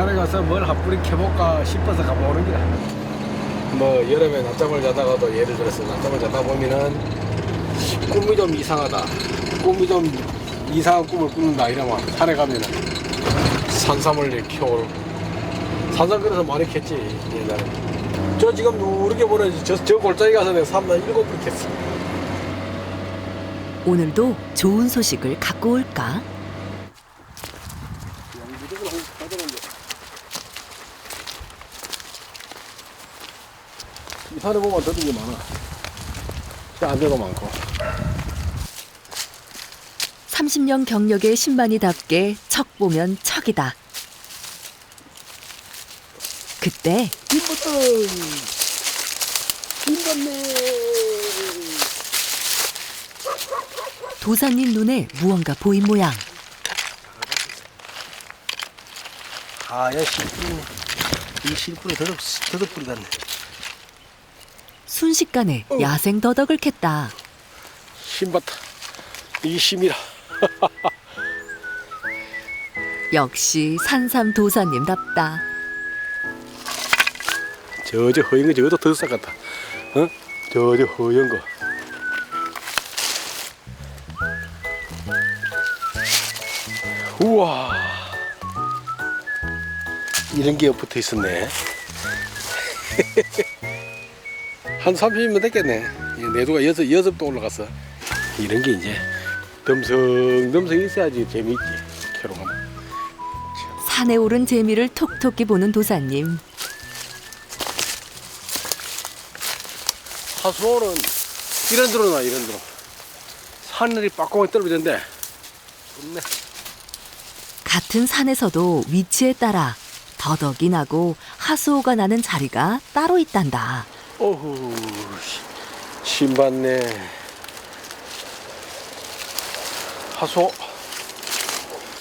산에 가서 뭘한 뿌리 캐볼까 싶어서 가보는 기라. 뭐 여름에 낮잠을 자다가도 예를 들어서 낮잠을 자다 보면은 꿈이 좀 이상하다. 꿈이 좀 이상한 꿈을 꾸는다 이러면 산에 가면은 산삼을 이렇게 키울 산삼 그래서 많이 캤지 옛날에. 저 지금 누르게 보는 저, 저 골짜기 가서 내가 삼삼 일곱 뿌리 캤어. 오늘도 좋은 소식을 갖고 올까? 이 산에 보면 게 많아. 안돼도 많고. 30년 경력의 신만이답게 척 보면 척이다. 그때 김버튼! 김버네! 도사님 눈에 무언가 보인 모양. 아, 야, 실뿌리네. 이 실뿌리 더덕, 더덕 뿌리 같네. 순식간에 야생 더덕을 캤다. 신봤다. 이게 심이라. 역시 산삼 도사님답다. 저, 저 허연 거 저것도 더덕 같다. 어? 저, 저 허연 거. 우와. 이런 게 붙어 있었네. 한 30년 됐겠네. 이 내두가 여섯, 여섯 도 올라갔어. 이런 게 이제 덤성덤성 있어야지 재미있지. 캐로 가면. 산에 오른 재미를 톡톡히 보는 도사님. 하수원은 이런 데로 나, 이런 데로. 하늘이 빠꼼하게 떨어지는데, 없네. 같은 산에서도 위치에 따라 더덕이 나고 하수호가 나는 자리가 따로 있단다. 시- 신받네. 하수,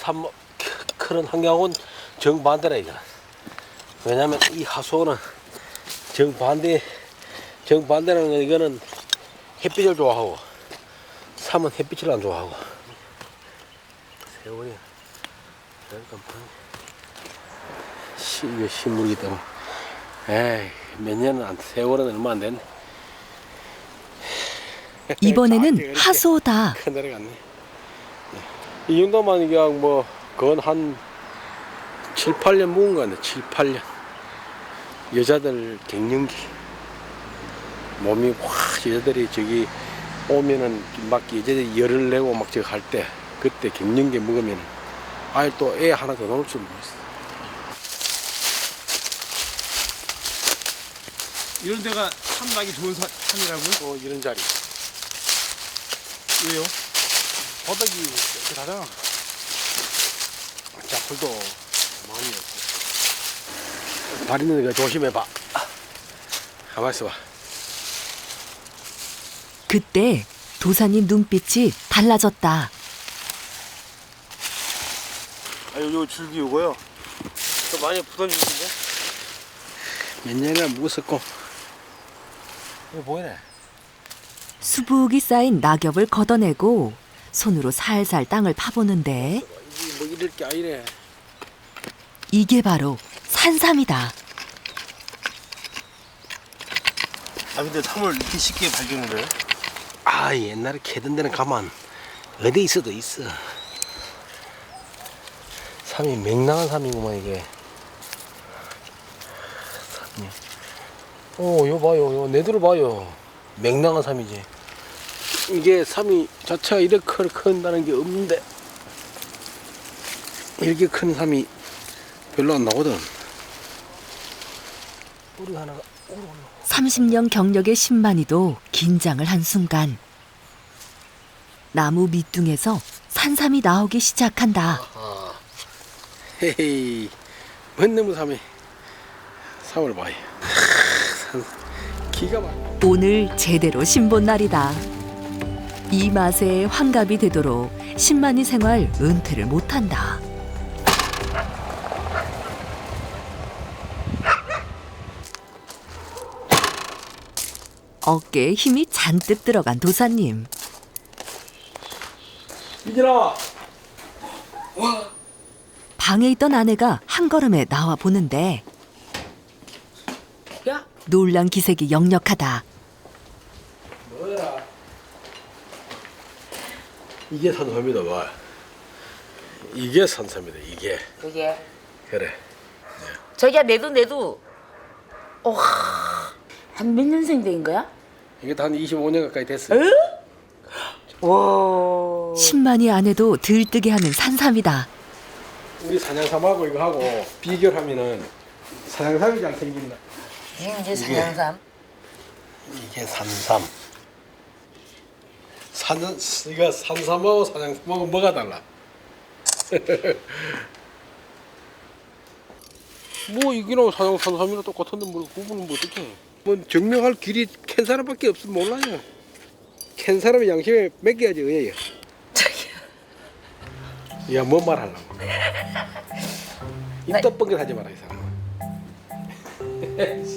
삼, 그런 환경은 정반대라, 이거. 왜냐면 이 하수는 정반대, 정반대라는 건 이거는 햇빛을 좋아하고, 삼은 햇빛을 안 좋아하고. 세월이, 잠깐만. 시, 이거 신물이기 때문에. 에이, 몇 년은 안, 세월은 얼마 안 됐네. 이번에는 하수호다. 큰 데를 갔네. 이 정도만 그냥 뭐, 그건 한 7, 8년 묵은 거 같네, 7, 8년. 여자들 갱년기. 몸이 확, 여자들이 저기 오면은 막 여자들이 열을 내고 막 저기 할 때, 그때 갱년기 먹으면 아예 또 애 하나 더 나올 줄 모르겠어. 이런 데가 참 나기 좋은 사- 산이라고요? 어, 이런 자리. 왜요? 바닥이 이렇게 다잖아. 자풀도 많이 없고. 발 있는 거 조심해봐. 가만 있어봐. 그때 도사님 눈빛이 달라졌다. 아, 요, 요 줄기 요거요? 저 많이 부담주신데? 몇 년이나 묵었었고. 이거 보이네. 수북이 쌓인 낙엽을 걷어내고 손으로 살살 땅을 파보는데 이게 뭐 이럴 게 아니네. 이게 바로 산삼이다. 아, 근데 삼을 이렇게 쉽게 발견을 해요? 아, 옛날에 캐던 데는 가만 어디 있어도 있어. 삼이 맹랑한 삼이구만 이게. 삼이. 오, 요 봐요, 요 내두를 봐요. 맹랑한 삼이지. 이게 삼이 자체가 이렇게 큰, 큰다는 게 없는데 이렇게 큰 삼이 별로 안 나거든. 뿌리 하나가 오르 올라. 30년 경력의 신만이도 긴장을 한 순간 나무 밑둥에서 산삼이 나오기 시작한다. 아, 헤헤이, 뭔 삼이 삼을 봐요. 산, 기가 막. 오늘 제대로 신본 날이다. 이 맛에 환갑이 되도록 신만이 생활 은퇴를 못한다. 어깨에 힘이 잔뜩 들어간 도사님. 이진아, 방에 있던 아내가 한 걸음에 나와 보는데 야, 놀란 기색이 역력하다. 뭐야? 이게 산삼이다 봐. 이게 산삼이다 이게. 그게 그래. 저기야 내도 내도 한몇 년생 된 거야? 이게 다한 25년 가까이 됐어. 에? 와. 10만이 아내도 들뜨게 하는 산삼이다. 우리 산양삼하고 이거 하고 비교하면은 산양삼이 잘 생긴다. 이제 산양삼. 이게 산삼. 산 이거 산삼하고 산양삼하고 뭐가 달라? 뭐 이기는 산양 산삼이랑 똑같은데 뭘 구분은 뭐 어떻게? 뭐 증명할 길이 캔 사람밖에 없으면 몰라요. 캔 사람의 양심에 맡겨야지 의예요. 야, 뭔 말 하려고? 입다 뻥끗 하지 마라 이 사람.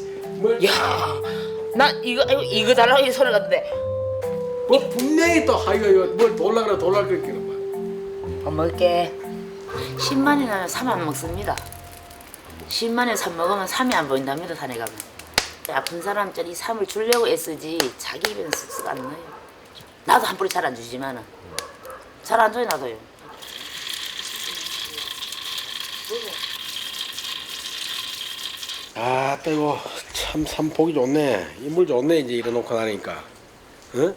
뭘? 야, 나 이거 이거, 이거 달라고 이 소리 같은데. 뭐 분명히 또 하이가 이거 뭘 돌라 그래 돌라 그래 뭐. 밥 먹을게. 10만이 나면 삼안 먹습니다. 10만에 삼 먹으면 삼이 안 보인답니다 산에 가면. 아픈 사람짜리 삼을 주려고 애쓰지 자기 입에는 쓱쓱 안 넣어요. 나도 한 뿌리 잘 안 주지만은 잘 안 줘요 나도요. 아, 또 이거 참삼 보기 좋네. 인물 좋네 이제 이래놓고 나니까. 응?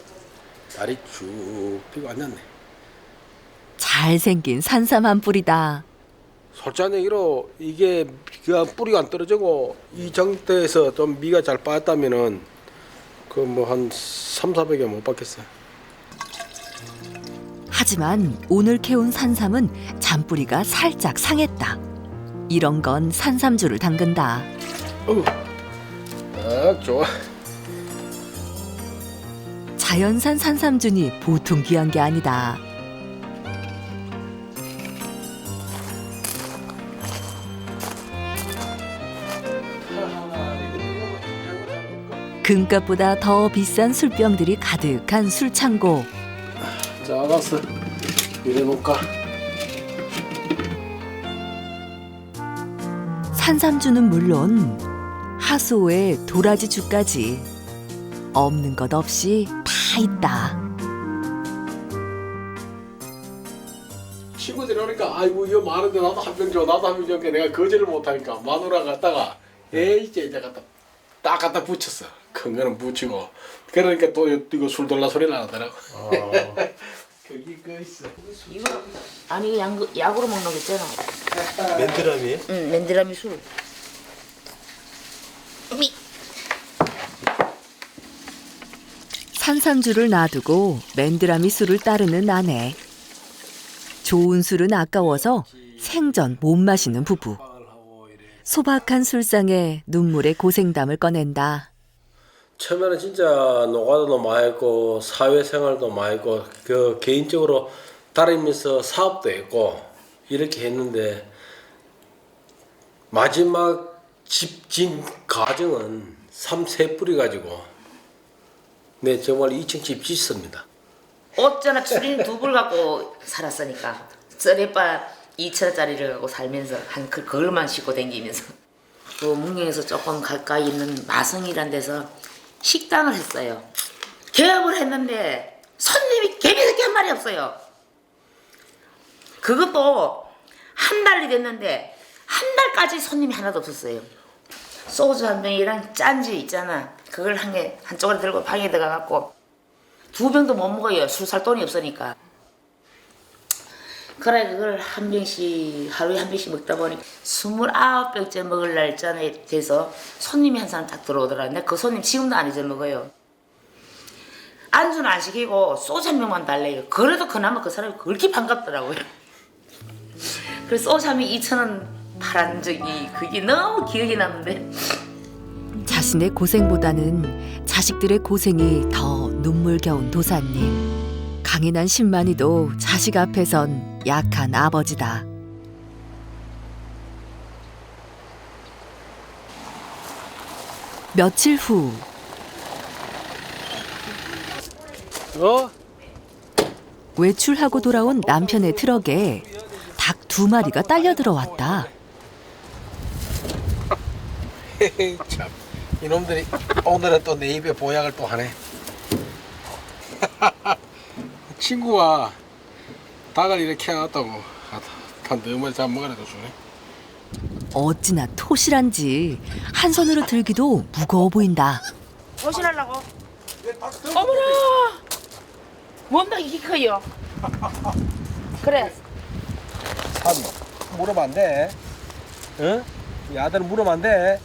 다리 쭉 펴고 앉았네. 잘생긴 산삼 한 뿌리다. 솔직한 얘기로 이게 그 뿌리가 안 떨어지고 이 정도에서 좀 미가 잘 빠졌다면은 그 뭐 한 3, 400에 못 받겠어. 하지만 오늘 캐온 산삼은 잔뿌리가 살짝 상했다. 이런 건 산삼주를 담근다. 어우. 아, 좋아. 자연산 산삼주니 보통 귀한 게 아니다. 금값보다 더 비싼 술병들이 가득한 술창고. 자, 알았어. 이래놓을까? 산삼주는 물론 하수오에 도라지 주까지 없는 것 없이 다 있다. 친구들이 오니까 아이고 이거 많은데 나도 한 병 줘 나도 한 병 줘. 내가 거절을 못하니까 마누라 갖다가 에이 이제 이제 갖다 딱 갖다 붙였어 큰 거는 붙이고 그러니까 또 이거 술 돌라 소리 나더라고 거기 그 있어 이거 아니 양, 약으로 먹는 거 있잖아. 맨드라미? 응, 맨드라미 술. 미. 산삼주를 놔두고 맨드라미 술을 따르는 아내. 좋은 술은 아까워서 생전 못 마시는 부부. 소박한 술상에 눈물의 고생담을 꺼낸다. 처음에는 진짜 노가다도 많이 했고 사회생활도 많이 했고 그 개인적으로 다니면서 사업도 했고 이렇게 했는데 마지막 집진 가정은 삼세 뿌리 가지고 네 정말 2층 집 짓습니다. 옷잖아 추린 두불 갖고 살았으니까 쓰레빠 2천 원짜리를 갖고 살면서 한 그, 그걸만 싣고 다니면서 그 문경에서 조금 가까이 있는 마성이란 데서 식당을 했어요. 개업을 했는데 손님이 개미새끼 한 마리 없어요. 그것도 한 달이 됐는데 한 달까지 손님이 하나도 없었어요. 소주 한 병이랑 짠지 있잖아. 그걸 한 개 한쪽으로 들고 방에 들어가 갖고 두 병도 못 먹어요. 술 살 돈이 없으니까. 그래 그걸 한 병씩 하루에 한 병씩 먹다 보니 스물아홉 병째 먹을 날짜에 돼서 손님이 한 사람 딱 들어오더라. 근데 그 손님 지금도 안 잊어먹어요. 안주는 안 시키고 소주 한 병만 달래요. 그래도 그나마 그 사람이 그렇게 반갑더라고요. 그래서 소주 한 병 2천 원 팔은 적이 그게 너무 기억이 남는데 자신의 고생보다는 자식들의 고생이 더 눈물겨운 도사님. 강인한 신만이도 자식 앞에선 약한 아버지다. 며칠 후 어? 외출하고 돌아온 남편의 트럭에 닭 두 마리가 딸려 들어왔다. 참 이놈들이 오늘은 또 내 입에 보약을 또 하네. 친구가 닭을 이렇게 해놨다고 아, 다 너무 잘 먹으라고 주네. 어찌나 토실한지 한 손으로 들기도 무거워 보인다. 보시라고 어머나 몸닭이 이렇게 커요 그래 참 물으면 안 돼. 응? 이 아들은 물으면 안 돼.